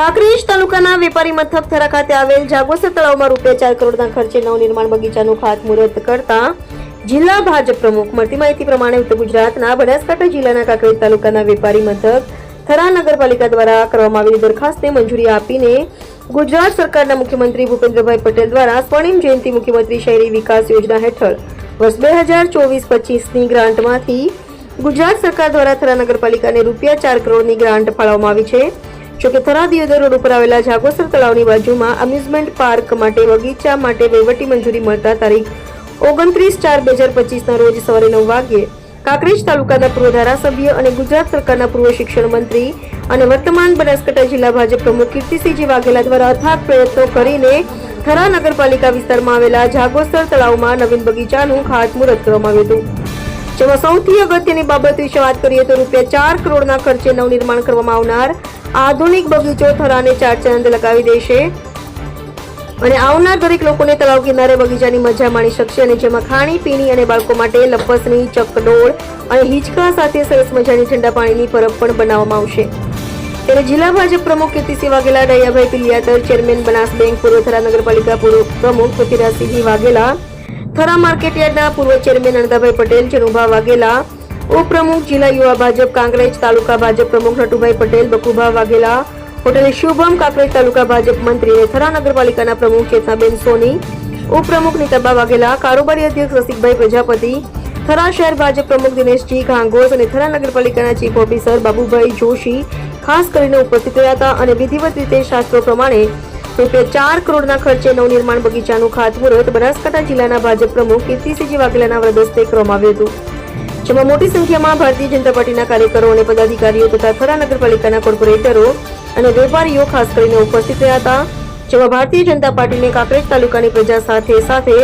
કાંકરેજ તાલુકાના વેપારી મથક થરા ખાતે આવેલ જાગોસર તળાવમાં રૂપિયા ચાર કરોડના ખર્ચે નવનિર્માણ બગીચાનું ખાતમુહૂર્ત કરતા જિલ્લા ભાજપ પ્રમુખ મળતી માહિતી પ્રમાણે ઉત્તર ગુજરાતના બનાસકાંઠા જિલ્લાના કાંકરેજ તાલુકાના વેપારી મથક થરા નગરપાલિકા દ્વારા કરવામાં આવેલી દરખાસ્તને મંજૂરી આપીને ગુજરાત સરકારના મુખ્યમંત્રી ભૂપેન્દ્રભાઈ પટેલ દ્વારા સ્વર્ણિમ જયંતિ મુખ્યમંત્રી શહેરી વિકાસ યોજના હેઠળ વર્ષ બે હજાર ચોવીસ પચીસની ગ્રાન્ટમાંથી ગુજરાત સરકાર દ્વારા થરા નગરપાલિકાને રૂપિયા ચાર કરોડની ગ્રાન્ટ ફાળવવામાં આવી છે. જોકે થરા દિયોદર રોડ ઉપર આવેલા જાગોસર તળાવની બાજુમાં અમ્યુઝમેન્ટ પાર્ક માટે બગીચા માટે વહીવટી મંજૂરી મળતા તારીખ ઓગણત્રીસ ચાર બે હજાર પચીસના રોજ સવારે નવ વાગ્યે કાંકરેજ તાલુકાના પૂર્વ ધારાસભ્ય અને ગુજરાત સરકારના પૂર્વ શિક્ષણ મંત્રી અને વર્તમાન બનાસકાંઠા જિલ્લા ભાજપ પ્રમુખ કીર્તિસિંહજી વાઘેલા દ્વારા અથાગ પ્રયત્નો કરીને થરા નગરપાલિકા વિસ્તારમાં આવેલા જાગોસર તળાવમાં નવીન બગીચાનું ખાતમુહૂર્ત કરવામાં આવ્યું હતું. જેમાં સૌથી અગત્યની બાબત વિશે વાત કરીએ તો રૂપિયા ચાર કરોડના ખર્ચે નવનિર્માણ કરવામાં આવનાર આધુનિક બગીચો થરાને ચાર ચાંદ લગાવી દેશે. અને આવનાર દરેક લોકોને તળાવ કિનારે બગીચાની મજા માણી શકશે અને જેમાં ખાણી, પીણી અને બાળકો માટે લપસની, ચકડોળ અને હિંચકા સાથે સરસ મજાની ઠંડા પાણીની પરબ પણ બનાવવામાં આવશે. ત્યારે જિલ્લા ભાજપ પ્રમુખ કીર્તિસિંહ વાઘેલા ડૈયાભાઈ પિલિયાતર, ચેરમેન બનાસ બેંક, પૂર્વ થરા નગરપાલિકા પૂર્વ પ્રમુખ પૃથ્વીરાજસિંહ વાઘેલા થરા માર્કેટયાર્ડના પૂર્વ ચેરમેન અણદાભાઈ પટેલ ચનુભા વાઘેલા, ઉપપ્રમુખ જિલ્લા યુવા ભાજપ કાંકરેજ, તાલુકા ભાજપ પ્રમુખ નટુભાઈ પટેલ, બકુભા વાઘેલા, હોટેલ શુભમ કાંકરેજ, તાલુકા ભાજપ મંત્રી અને થરા નગરપાલિકાના પ્રમુખ ચેતનાબેન સોની, ઉપપ્રમુખ નીતાબા વાઘેલા, કારોબારી અધ્યક્ષ રસિકભાઈ પ્રજાપતિ, થરા શહેર ભાજપ પ્રમુખ દિનેશજી ઘાંગોસ અને થરા નગરપાલિકાના ચીફ ઓફિસર બાબુભાઈ જોશી ખાસ કરીને ઉપસ્થિત રહ્યા હતા અને વિધિવત રીતે શાસ્ત્રો પ્રમાણે રૂપિયા ચાર કરોડના ખર્ચે નવનિર્માણ બગીચાનું ખાતમુહૂર્ત બનાસકાંઠા જિલ્લાના ભાજપ પ્રમુખ કીર્તિસિંહજી વાઘેલાના વ્રદસ્તે કરવામાં આવ્યું હતું. જેમાં મોટી સંખ્યામાં ભારતીય જનતા પાર્ટીના કાર્યકરો અને પદાધિકારીઓ તથા ખરા નગરપાલિકાના કોર્પોરેટરો અને વેપારીઓ ખાસ કરીને ઉપસ્થિત રહ્યા હતા. જેમાં ભારતીય જનતા પાર્ટીને કાંકરેજ તાલુકાની પ્રજા સાથે સાથે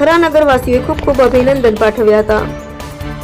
થરા નગરવાસીઓએ ખૂબ ખૂબ અભિનંદન પાઠવ્યા હતા.